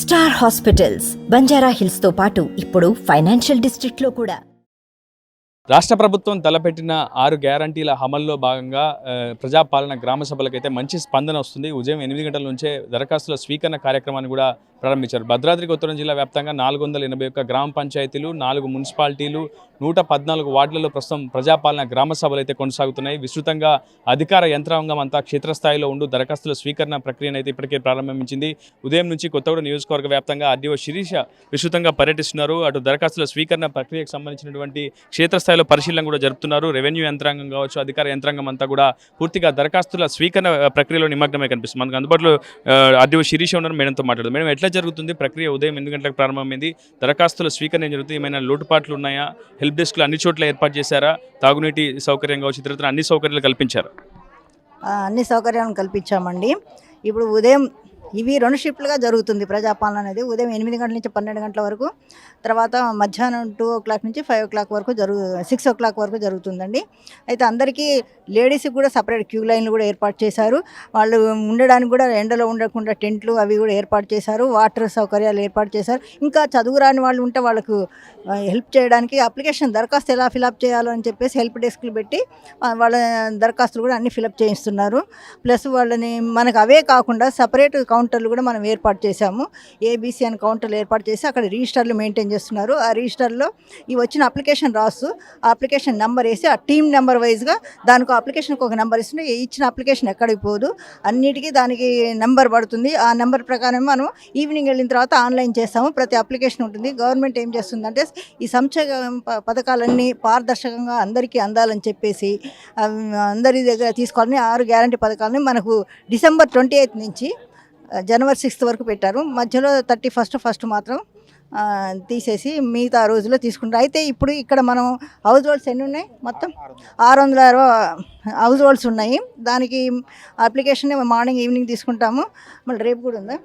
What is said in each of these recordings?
Star hospitals Banjara హిల్స్తో పాటు ఇప్పుడు financial డిస్ట్రిక్ట్లో కూడా. రాష్ట్ర ప్రభుత్వం తలపెట్టిన ఆరు గ్యారంటీల అమల్లో భాగంగా ప్రజాపాలన గ్రామ సభలకైతే మంచి స్పందన వస్తుంది. ఉదయం ఎనిమిది గంటల నుంచే దరఖాస్తుల స్వీకరణ కార్యక్రమాన్ని కూడా ప్రారంభించారు. భద్రాద్రి ఉత్తరం జిల్లా వ్యాప్తంగా నాలుగు వందల ఎనభై ఒక్క గ్రామ పంచాయతీలు నాలుగు మున్సిపాలిటీలు నూట పద్నాలుగు వార్డులలో ప్రస్తుతం ప్రజాపాలన గ్రామ సభలు అయితే కొనసాగుతున్నాయి. విస్తృతంగా అధికార యంత్రాంగం అంతా క్షేత్రస్థాయిలో ఉండు దరఖాస్తుల స్వీకరణ ప్రక్రియను అయితే ఇప్పటికే ప్రారంభించింది. ఉదయం నుంచి కొత్తగూడ నియోజకవర్గ వ్యాప్తంగా ఆర్డీఓ శిరీష విస్తృతంగా పర్యటిస్తున్నారు. అటు దరఖాస్తుల స్వీకరణ ప్రక్రియకు సంబంధించినటువంటి క్షేత్రస్థాయి స్థాయిలో పరిశీలన కూడా జరుపుతున్నారు. రెవెన్యూ యంత్రాంగం కావచ్చు అధికార యంత్రాంగం అంతా కూడా పూర్తిగా దరఖాస్తుల స్వీకరణ ప్రక్రియలో నిమగ్నమే కనిపిస్తుంది. మనకు అందుబాటులో అధ్యక్ష శిరీష ఉన్నారు మేడంతో మాట్లాడదు మేడం ఎట్లా జరుగుతుంది? ప్రక్రియ ఉదయం ఎనిమిది గంటలకు ప్రారంభమైంది? దరఖాస్తుల స్వీకరణ జరుగుతుంది? ఏమైనా లోటుపాట్లు ఉన్నాయా? హెల్ప్ డెస్క్లు అన్ని చోట్ల ఏర్పాటు చేశారా? తాగునీటి సౌకర్యం కావచ్చు ఇతరత్ర అన్ని సౌకర్యాలు కల్పించారు? అన్ని సౌకర్యాలను కల్పించామండి. ఇప్పుడు ఉదయం ఇవి రెండు షిఫ్ట్లుగా జరుగుతుంది ప్రజాపాలన అనేది. ఉదయం ఎనిమిది గంటల నుంచి పన్నెండు గంటల వరకు తర్వాత మధ్యాహ్నం టూ ఓ క్లాక్ నుంచి ఫైవ్ ఓ క్లాక్ వరకు జరుగు సిక్స్ ఓ క్లాక్ వరకు జరుగుతుందండి. అయితే అందరికీ లేడీస్కి కూడా సపరేట్ క్యూ లైన్లు కూడా ఏర్పాటు చేశారు. వాళ్ళు ఉండడానికి కూడా ఎండలో ఉండకుండా టెంట్లు అవి కూడా ఏర్పాటు చేశారు. వాటర్ సౌకర్యాలు ఏర్పాటు చేశారు. ఇంకా చదువు రాని వాళ్ళు ఉంటే వాళ్ళకు హెల్ప్ చేయడానికి అప్లికేషన్ దరఖాస్తు ఎలా ఫిలప్ చేయాలో అని చెప్పేసి హెల్ప్ డెస్క్లు పెట్టి వాళ్ళ దరఖాస్తులు కూడా అన్ని ఫిలప్ చేయిస్తున్నారు. ప్లస్ వాళ్ళని మనకు అవే కాకుండా సపరేట్ కౌంటర్ కౌంటర్లు కూడా మనం ఏర్పాటు చేశాము. ఏబీసీ అని కౌంటర్లు ఏర్పాటు చేసి అక్కడ రిజిస్టర్లు మెయింటైన్ చేస్తున్నారు. ఆ రిజిస్టర్లో ఈ వచ్చిన అప్లికేషన్ రాస్తూ ఆ అప్లికేషన్ నెంబర్ వేసి ఆ టీమ్ నెంబర్ వైజ్గా దానికి అప్లికేషన్కి ఒక నెంబర్ ఇస్తుంటే ఇచ్చిన అప్లికేషన్ ఎక్కడికి పోదు. అన్నిటికీ దానికి నెంబర్ పడుతుంది. ఆ నెంబర్ ప్రకారం మనం ఈవినింగ్ వెళ్ళిన తర్వాత ఆన్లైన్ చేస్తాము. ప్రతి అప్లికేషన్ ఉంటుంది. గవర్నమెంట్ ఏం చేస్తుందంటే ఈ సంక్షేమ ప- పథకాలన్నీ పారదర్శకంగా అందరికీ అందాలని చెప్పేసి అందరి దగ్గర తీసుకోవాలని ఆరు గ్యారంటీ పథకాలని మనకు డిసెంబర్ ట్వంటీ ఎయిత్ నుంచి జనవరి సిక్స్త్ వరకు పెట్టారు. మధ్యలో థర్టీ ఫస్ట్ ఫస్ట్ మాత్రం తీసేసి మిగతా రోజుల్లో తీసుకుంటారు. అయితే ఇప్పుడు ఇక్కడ మనం హౌస్ హోల్డ్స్ ఎన్ని ఉన్నాయి? మొత్తం ఆరు వందల అరవై హౌస్ హోల్డ్స్ ఉన్నాయి. దానికి అప్లికేషన్ మార్నింగ్ ఈవినింగ్ తీసుకుంటాము. మళ్ళీ రేపు కూడా ఉందా?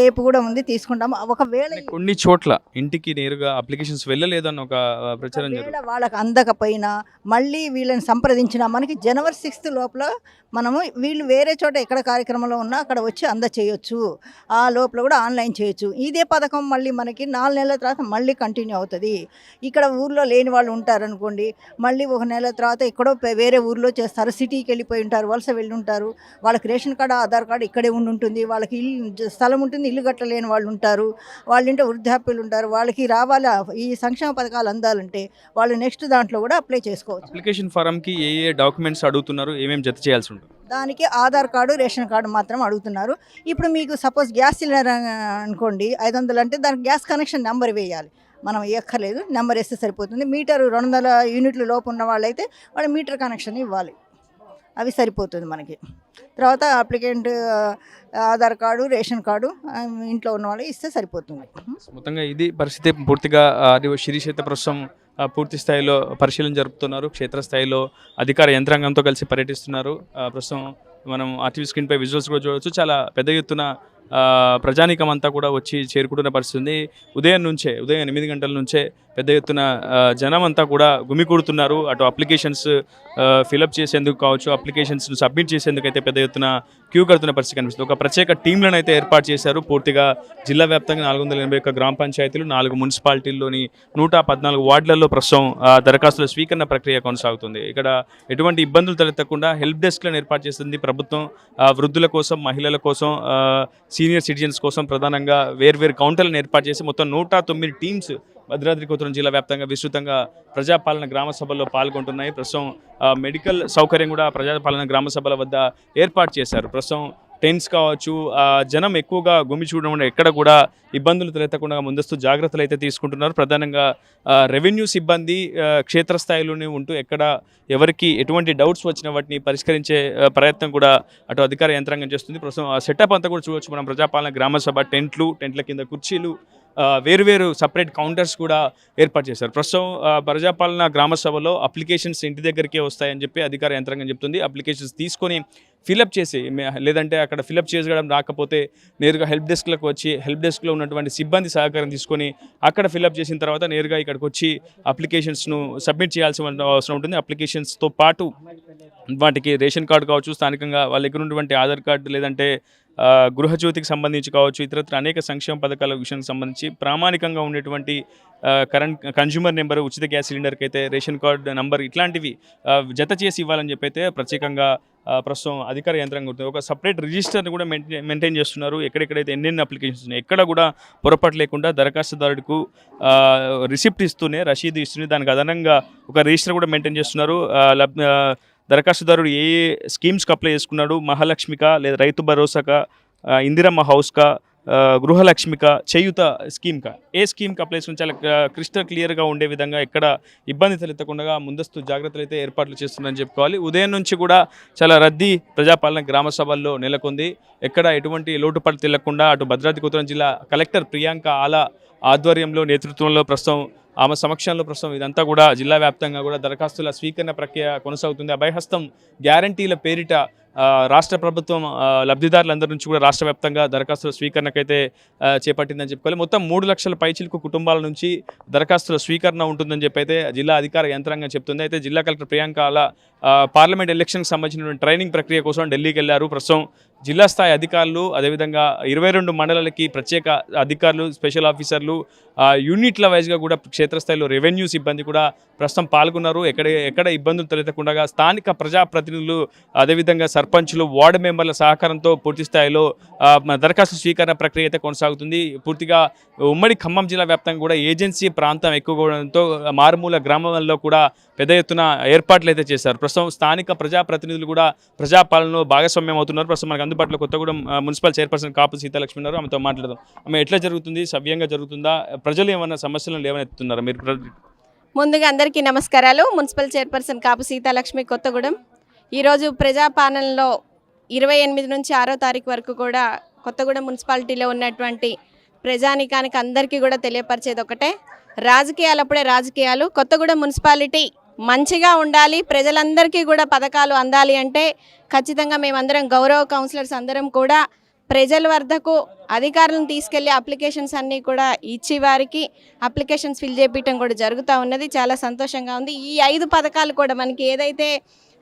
రేపు కూడా ఉంది తీసుకుంటాము ఒకవేళ కొన్ని చోట్ల ఇంటికి నేరుగా అప్లికేషన్స్ వెళ్ళలేదని ఒక ప్రచారం వాళ్ళకి అందకపోయినా మళ్ళీ వీళ్ళని సంప్రదించిన మనకి జనవరి సిక్స్త్ లోపల మనము వీళ్ళు వేరే చోట ఎక్కడ కార్యక్రమంలో ఉన్నా అక్కడ వచ్చి అంద చేయొచ్చు ఆ లోపల కూడా ఆన్లైన్ చేయొచ్చు. ఇదే పథకం మళ్ళీ మనకి నాలుగు నెలల తర్వాత మళ్ళీ కంటిన్యూ అవుతుంది. ఇక్కడ ఊర్లో లేని వాళ్ళు ఉంటారనుకోండి మళ్ళీ ఒక నెల తర్వాత ఎక్కడో వేరే ఊర్లో చేస్తారు. సిటీకి వెళ్ళిపోయి ఉంటారు వలస వెళ్ళి ఉంటారు. వాళ్ళకి రేషన్ కార్డు ఆధార్ కార్డు ఇక్కడే ఉండి ఉంటుంది. వాళ్ళకి ఇల్లు స్థలం ఉంటుంది ఇల్లు కట్టలేని వాళ్ళు ఉంటారు వాళ్ళ ఇంట్లో వృద్ధాప్యులు ఉంటారు వాళ్ళకి రావాలా? ఈ సంక్షేమ పథకాలు అందాలంటే వాళ్ళు నెక్స్ట్ దాంట్లో కూడా అప్లై చేసుకోవచ్చు. అప్లికేషన్ ఫారంకి ఏ ఏ డాక్యుమెంట్స్ అడుగుతున్నారు ఏమేమి జత చేయాల్సి ఉంటుంది? దానికి ఆధార్ కార్డు రేషన్ కార్డు మాత్రం అడుగుతున్నారు. ఇప్పుడు మీకు సపోజ్ గ్యాస్ సిలిండర్ అనుకోండి ఐదు వందలు అంటే దానికి గ్యాస్ కనెక్షన్ నెంబర్ వేయాలి. మనం ఎక్కర్లేదు నెంబర్ వేస్తే సరిపోతుంది. మీటర్ రెండు వందల యూనిట్ల లోపు ఉన్న వాళ్ళైతే వాళ్ళు మీటర్ కనెక్షన్ ఇవ్వాలి. అవి సరిపోతుంది మనకి. తర్వాత applicant Aadhaar card ration card ఇంట్లో ఉన్న వాళ్ళు ఇస్తే సరిపోతుంది. మొత్తంగా ఇది పరిస్థితి పూర్తిగా అది శిరీష్ అయితే ప్రస్తుతం పూర్తి స్థాయిలో పరిశీలన జరుపుతున్నారు. క్షేత్రస్థాయిలో అధికార యంత్రాంగంతో కలిసి పర్యటిస్తున్నారు. ప్రస్తుతం మనం ఆర్టీవీ స్క్రీన్పై విజువల్స్ కూడా చూడవచ్చు చాలా పెద్ద ఎత్తున ప్రజానీకం అంతా కూడా వచ్చి చేరుకుంటున్న పరిస్థితి ఉంది. ఉదయం నుంచే ఉదయం ఎనిమిది గంటల నుంచే పెద్ద ఎత్తున జనం అంతా కూడా గుమికూడుతున్నారు అటు అప్లికేషన్స్ ఫిలప్ చేసేందుకు కావచ్చు అప్లికేషన్స్ సబ్మిట్ చేసేందుకు అయితే పెద్ద ఎత్తున క్యూ కడుతున్న పరిస్థితి కనిపిస్తుంది. ఒక ప్రత్యేక టీంలను అయితే ఏర్పాటు చేశారు. పూర్తిగా జిల్లా వ్యాప్తంగా నాలుగు వందల ఎనభై ఒక్క గ్రామ పంచాయతీలు నాలుగు మున్సిపాలిటీల్లోని నూట పద్నాలుగు వార్డులలో ప్రస్తుతం దరఖాస్తుల స్వీకరణ ప్రక్రియ కొనసాగుతుంది. ఇక్కడ ఎటువంటి ఇబ్బందులు తలెత్తకుండా హెల్ప్ డెస్క్లను ఏర్పాటు చేస్తుంది ప్రభుత్వం. వృద్ధుల కోసం మహిళల కోసం సీనియర్ సిటిజన్స్ కోసం ప్రధానంగా వేర్వేరు కౌంటర్లను ఏర్పాటు చేసి మొత్తం నూట తొమ్మిది టీమ్స్ భద్రాద్రి కొత్తగూడెం జిల్లా వ్యాప్తంగా విస్తృతంగా ప్రజాపాలన గ్రామ సభల్లో పాల్గొంటున్నాయి. ప్రస్తుతం మెడికల్ సౌకర్యం కూడా ప్రజాపాలన గ్రామ సభల వద్ద ఏర్పాటు చేశారు. ప్రస్తుతం టెంట్స్ కావచ్చు జనం ఎక్కువగా గుమి చూడడం ఎక్కడ కూడా ఇబ్బందులు తలెత్తకుండా ముందస్తు జాగ్రత్తలు అయితే తీసుకుంటున్నారు. ప్రధానంగా రెవెన్యూ సిబ్బంది క్షేత్రస్థాయిలోనే ఉంటూ ఎక్కడ ఎవరికి ఎటువంటి డౌట్స్ వచ్చిన వాటిని పరిష్కరించే ప్రయత్నం కూడా అటు అధికార యంత్రాంగం చేస్తుంది. ప్రస్తుతం ఆ సెటప్ అంతా కూడా చూడవచ్చు మనం ప్రజాపాలన గ్రామసభ టెంట్లు టెంట్ల కింద కుర్చీలు వేరువేరు సపరేట్ కౌంటర్స్ కూడా ఏర్పాటు చేశారు. ప్రస్తుతం ప్రజాపాలన గ్రామ సభలో అప్లికేషన్స్ ఇంటి దగ్గరికే వస్తాయని చెప్పి అధికార యంత్రాంగం చెప్తుంది. అప్లికేషన్స్ తీసుకొని ఫిలప్ చేసి లేదంటే అక్కడ ఫిలప్ చేసుకోవడం రాకపోతే నేరుగా హెల్ప్ డెస్క్లకు వచ్చి హెల్ప్ డెస్క్లో ఉన్నటువంటి సిబ్బంది సహకారం తీసుకొని అక్కడ ఫిలప్ చేసిన తర్వాత నేరుగా ఇక్కడికి వచ్చి అప్లికేషన్స్ను సబ్మిట్ చేయాల్సిన అవసరం ఉంటుంది. అప్లికేషన్స్తో పాటు వాటికి రేషన్ కార్డు కావచ్చు స్థానికంగా వాళ్ళ దగ్గర ఉన్నటువంటి ఆధార్ కార్డు లేదంటే గృహజ్యోతికి సంబంధించి కావచ్చు ఇతరత్ర అనేక సంక్షేమ పథకాల విషయానికి సంబంధించి ప్రామాణికంగా ఉండేటువంటి కరెంట్ కన్జ్యూమర్ నెంబర్ ఉచిత గ్యాస్ సిలిండర్కి అయితే రేషన్ కార్డు నంబర్ ఇట్లాంటివి జత చేసి ఇవ్వాలని చెప్పి అయితే ప్రత్యేకంగా ప్రస్తుతం అధికార యంత్రాంగం గుర్తుంది ఒక సపరేట్ రిజిస్టర్ని కూడా మెయింటైన్ మెయింటైన్ చేస్తున్నారు. ఎక్కడెక్కడైతే ఎన్నెన్ని అప్లికేషన్స్ ఉన్నాయి ఎక్కడ కూడా పొరపాటు లేకుండా దరఖాస్తుదారుడికు రిసిప్ట్ ఇస్తూనే రసీదు ఇస్తూనే దానికి అదనంగా ఒక రిజిస్టర్ కూడా మెయింటైన్ చేస్తున్నారు. లబ్- దరఖాస్తుదారుడు ఏ ఏ స్కీమ్స్కి అప్లై చేసుకున్నాడు? మహాలక్ష్మిక లేదా రైతు భరోసాక? ఇందిరమ్మ హౌస్కా గృహలక్ష్మిక చేయుత స్కీమ్కా ఏ స్కీమ్కి అప్లై చేసుకుని చాలా క్రిస్టల్ క్లియర్గా ఉండే విధంగా ఎక్కడ ఇబ్బంది తలెత్తకుండా ముందస్తు జాగ్రత్తలు అయితే ఏర్పాట్లు చేస్తుందని చెప్పుకోవాలి. ఉదయం నుంచి కూడా చాలా రద్దీ ప్రజాపాలన గ్రామ సభల్లో నెలకొంది. ఎక్కడ ఎటువంటి లోటుపాటు తెలకుండా అటు భద్రాద్రి కొత్తగూడెం జిల్లా కలెక్టర్ ప్రియాంక ఆలా ఆధ్వర్యంలో నేతృత్వంలో ప్రస్తుతం ఆమె సమక్షంలో ప్రస్తుతం ఇదంతా కూడా జిల్లా వ్యాప్తంగా కూడా దరఖాస్తుల స్వీకరణ ప్రక్రియ కొనసాగుతుంది. అభయహస్తం గ్యారంటీల పేరిట రాష్ట్ర ప్రభుత్వం లబ్ధిదారులందరి నుంచి కూడా రాష్ట్ర వ్యాప్తంగా దరఖాస్తుల స్వీకరణకైతే చేపట్టిందని చెప్పుకోవాలి. మొత్తం మూడు లక్షల పైచిలకు కుటుంబాల నుంచి దరఖాస్తుల స్వీకరణ ఉంటుందని చెప్పి అయితే జిల్లా అధికార యంత్రాంగం చెప్తుంది. అయితే జిల్లా కలెక్టర్ ప్రియాంక అలా పార్లమెంట్ ఎలక్షన్కి సంబంధించిన ట్రైనింగ్ ప్రక్రియ కోసం ఢిల్లీకి వెళ్ళారు. ప్రస్తుతం జిల్లా స్థాయి అధికారులు అదేవిధంగా ఇరవై రెండు మండలాలకి ప్రత్యేక అధికారులు స్పెషల్ ఆఫీసర్లు యూనిట్ల వైజ్గా కూడా క్షేత్రస్థాయిలో రెవెన్యూ సిబ్బంది కూడా ప్రస్తుతం పాల్గొన్నారు. ఎక్కడ ఎక్కడ ఇబ్బందులు తలెత్తకుండా స్థానిక ప్రజాప్రతినిధులు అదేవిధంగా సర్పంచులు వార్డు మెంబర్ల సహకారంతో పూర్తి స్థాయిలో దరఖాస్తు స్వీకరణ ప్రక్రియ అయితే కొనసాగుతుంది. పూర్తిగా ఉమ్మడి ఖమ్మం జిల్లా వ్యాప్తంగా కూడా ఏజెన్సీ ప్రాంతం ఎక్కువడంతో మారుమూల గ్రామాల్లో కూడా పెద్ద ఎత్తున ఏర్పాట్లు అయితే చేశారు. ప్రస్తుతం స్థానిక ప్రజాప్రతినిధులు కూడా ప్రజాపాలనలో భాగస్వామ్యం అవుతున్నారు. ప్రస్తుతం మనకు అందుబాటులో కొత్తగూడెం మున్సిపల్ చైర్పర్సన్ కాపు సీతాలక్ష్మి ఉన్నారు. ఆమెతో మాట్లాడదాం. ఆమె ఎట్లా జరుగుతుంది? సవ్యంగా జరుగుతుందా? ప్రజలు ఏమైనా సమస్యలను లేవనెత్తుతున్నారా? మీరు ముందుగా అందరికీ నమస్కారాలు. మున్సిపల్ చైర్పర్సన్ కాపు సీతాలక్ష్మి కొత్తగూడెం ఈరోజు ప్రజాపాలనలో ఇరవై ఎనిమిది నుంచి ఆరో తారీఖు వరకు కూడా కొత్తగూడెం మున్సిపాలిటీలో ఉన్నటువంటి ప్రజానికానికి అందరికీ కూడా తెలియపరిచేది ఒకటే. రాజకీయాలు అప్పుడే రాజకీయాలు. కొత్తగూడెం మున్సిపాలిటీ మంచిగా ఉండాలి. ప్రజలందరికీ కూడా పథకాలు అందాలి అంటే ఖచ్చితంగా మేమందరం గౌరవ కౌన్సిలర్స్ అందరం కూడా ప్రజల వద్దకు అధికారులను తీసుకెళ్ళి అప్లికేషన్స్ అన్నీ కూడా ఇచ్చి వారికి అప్లికేషన్స్ ఫిల్ చేపించడం కూడా జరుగుతూ ఉన్నది. చాలా సంతోషంగా ఉంది. ఈ ఐదు పథకాలు కూడా మనకి ఏదైతే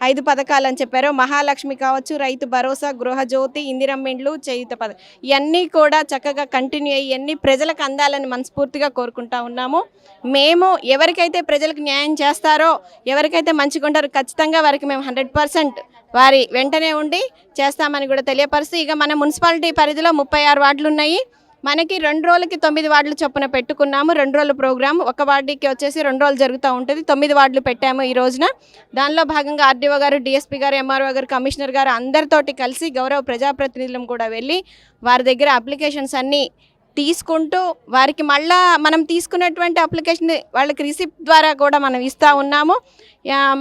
ఐదు పథకాలు అని చెప్పారో. మహాలక్ష్మి కావచ్చు రైతు భరోసా గృహజ్యోతి ఇందిరమ్మిండ్లు చేయుత పథ ఇవన్నీ కూడా చక్కగా కంటిన్యూ అయ్యి ఇవన్నీ ప్రజలకు అందాలని మనస్ఫూర్తిగా కోరుకుంటా ఉన్నాము. మేము ఎవరికైతే ప్రజలకు న్యాయం చేస్తారో ఎవరికైతే మంచిగా ఉంటారో ఖచ్చితంగా వారికి మేము హండ్రెడ్ పర్సెంట్ వారి వెంటనే ఉండి చేస్తామని కూడా తెలియపరుస్తూ ఇక మన మున్సిపాలిటీ పరిధిలో ముప్పై ఆరు వార్డులు ఉన్నాయి. మనకి రెండు రోజులకి తొమ్మిది వార్డులు చొప్పున పెట్టుకున్నాము. రెండు రోజుల ప్రోగ్రామ్. ఒక వార్డుకి వచ్చేసి రెండు రోజులు జరుగుతూ ఉంటుంది. తొమ్మిది వార్డులు పెట్టాము ఈ రోజున. దానిలో భాగంగా ఆర్డీఓ గారు డిఎస్పీ గారు ఎంఆర్ఓ గారు కమిషనర్ గారు అందరితోటి కలిసి గౌరవ ప్రజాప్రతినిధులం కూడా వెళ్ళి వారి దగ్గర అప్లికేషన్స్ అన్నీ తీసుకుంటూ వారికి మళ్ళా మనం తీసుకున్నటువంటి అప్లికేషన్ వాళ్ళకి రిసిప్ట్ ద్వారా కూడా మనం ఇస్తూ ఉన్నాము.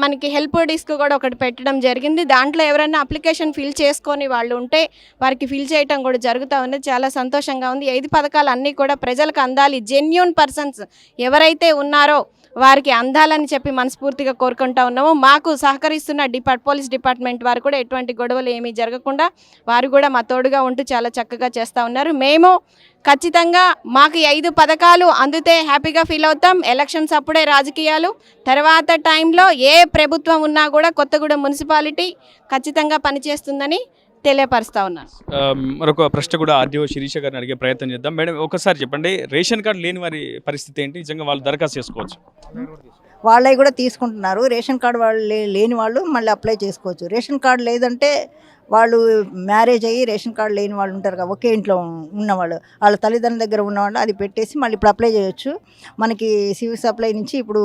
మనకి హెల్ప్ డిస్క్ కూడా ఒకటి పెట్టడం జరిగింది. దాంట్లో ఎవరైనా అప్లికేషన్ ఫిల్ చేసుకొని వాళ్ళు ఉంటే వారికి ఫిల్ చేయటం కూడా జరుగుతూ ఉంది. చాలా సంతోషంగా ఉంది. ఐదు పథకాలు అన్నీ కూడా ప్రజలకు అందాలి. జెన్యున్ పర్సన్స్ ఎవరైతే ఉన్నారో వారికి అందాలని చెప్పి మనస్ఫూర్తిగా కోరుకుంటా ఉన్నాము. మాకు సహకరిస్తున్న డిపార్ట్ పోలీస్ డిపార్ట్మెంట్ వారు కూడా ఎటువంటి గొడవలు ఏమీ జరగకుండా వారు కూడా మా తోడుగా ఉంటూ చాలా చక్కగా చేస్తూ ఉన్నారు. మేము ఖచ్చితంగా మాకు ఐదు పథకాలు అందితే హ్యాపీగా ఫీల్ అవుతాం. ఎలక్షన్స్ అప్పుడే రాజకీయాలు. తర్వాత టైంలో ఏ ప్రభుత్వం ఉన్నా కూడా కొత్తగూడెం మున్సిపాలిటీ ఖచ్చితంగా పనిచేస్తుందని తెలియపరుస్తా ఉన్నాను మరొక ప్రశ్న కూడా ఆర్డీఓ శిరీష గారిని అడిగే ప్రయత్నం చేద్దాం. మేడం ఒకసారి చెప్పండి రేషన్ కార్డు లేని వారి పరిస్థితి ఏంటి? నిజంగా వాళ్ళు దరఖాస్తు చేసుకోవచ్చు. వాళ్ళవి కూడా తీసుకుంటున్నారు. రేషన్ కార్డు వాళ్ళు లేని వాళ్ళు మళ్ళీ అప్లై చేసుకోవచ్చు. రేషన్ కార్డు లేదంటే వాళ్ళు మ్యారేజ్ అయ్యి రేషన్ కార్డు లేని వాళ్ళు ఉంటారు కదా ఒకే ఇంట్లో ఉన్నవాళ్ళు. వాళ్ళ తల్లిదండ్రుల దగ్గర ఉన్నవాళ్ళు అది పెట్టేసి మళ్ళీ ఇప్పుడు అప్లై చేయొచ్చు. మనకి సివిల్ సప్లై నుంచి ఇప్పుడు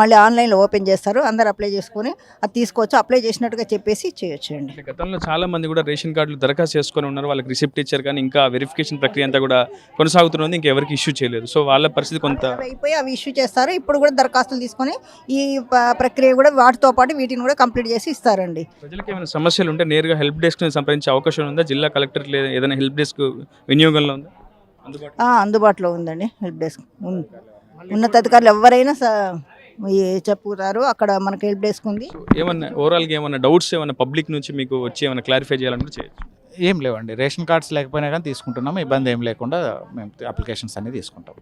మళ్ళీ ఆన్లైన్లో ఓపెన్ చేస్తారు అందరు అప్లై చేసుకొని అది తీసుకోవచ్చు అప్లై చేసినట్టుగా చెప్పేసి చేయొచ్చు అండి. గతంలో చాలా మంది కూడా రేషన్ కార్డులు దరఖాస్తు చేసుకొని ఉన్నారు వాళ్ళకి రిసిప్ట్ ఇచ్చారు కానీ ఇంకా వెరిఫికేషన్ ప్రక్రియ అంతా కూడా కొనసాగుతున్నది ఇంకా ఎవరికి ఇష్యూ చేయలేదు. సో వాళ్ళ పరిస్థితి కొంత అయిపోయి అవి ఇష్యూ చేస్తారు ఇప్పుడు కూడా దరఖాస్తులు తీసుకొని ఈ ప్రక్రియ కూడా వాటితో పాటు వీటిని కూడా కంప్లీట్ చేసి ఇస్తారండి. ప్రజలకు ఏమైనా సమస్యలు ఉంటే నేరుగా హెల్ప్ డెస్క్ని సంప్రదించే అవకాశం ఉందా? జిల్లా కలెక్టర్ లేదా ఏదైనా హెల్ప్ డెస్క్ వినియోగంలో ఉందా? అందుబాటులో ఆ, అందుబాటులో ఉందండి హెల్ప్ డెస్క్. ఉన్నతాధికారులు ఎవరైనా చెప్పుతారు అక్కడ మనకి హెల్ప్ డెస్క్ ఉంది. ఏమన్నా ఓవరాల్గా ఏమన్నా డౌట్స్ ఏమన్నా పబ్లిక్ నుంచి మీకు వచ్చి ఏమైనా క్లారిఫై చేయాలంటే చేయొచ్చు. ఏం లేవండి రేషన్ కార్డ్స్ లేకపోయినా కానీ తీసుకుంటున్నాము ఇబ్బంది ఏం లేకుండా మేము అప్లికేషన్స్ అన్ని తీసుకుంటాం.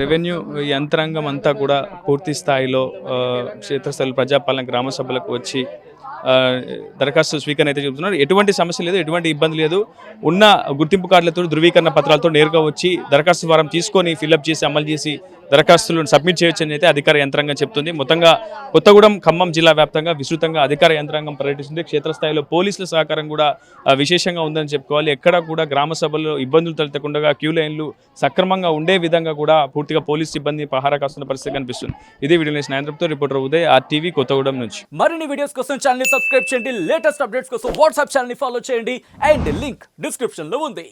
రెవెన్యూ యంత్రాంగం అంతా కూడా పూర్తి స్థాయిలో ఆ, క్షేత్రస్థాయి ప్రజాపాలన గ్రామ సభలకు వచ్చి దరఖాస్తు స్వీకరణ అయితే చెబుతున్నారు. ఎటువంటి సమస్య లేదు ఎటువంటి ఇబ్బంది లేదు. ఉన్న గుర్తింపు కార్డులతో ధృవీకరణ పత్రాలతో నేరుగా వచ్చి దరఖాస్తు ఫారం తీసుకొని ఫిల్అప్ చేసి అమలు చేసి దరఖాస్తులను సబ్మిట్ చేయొచ్చని అయితే అధికార యంత్రాంగం చెప్తుంది. మొత్తంగా కొత్తగూడెం ఖమ్మం జిల్లా వ్యాప్తంగా విస్తృతంగా అధికార యంత్రాంగం పర్యటిస్తుంది. క్షేత్రస్థాయిలో పోలీసుల సహకారం కూడా విశేషంగా ఉందని చెప్పుకోవాలి. ఎక్కడ కూడా గ్రామ సభల్లో ఇబ్బందులు తలెత్తకుండా క్యూ లైన్లు సక్రమంగా ఉండే విధంగా కూడా పూర్తిగా పోలీస్ సిబ్బంది పహారా కాస్తున్న పరిస్థితి కనిపిస్తుంది. ఇదే వీడియో నేసిన ఆంధ్రప్రదేశ్ రిపోర్టర్ ఉదయ్ ఆర్టీవీ కొత్తగూడెం నుంచి. మరిన్ని వీడియోస్ కోసం ఛానల్ సబ్స్క్రైబ్ చేయండి. లేటెస్ట్ అప్డేట్స్ కోసం వాట్సాప్ ఛానల్ ఫాలో చేయండి. అండ్ లింక్ డిస్క్రిప్షన్లో ఉంది.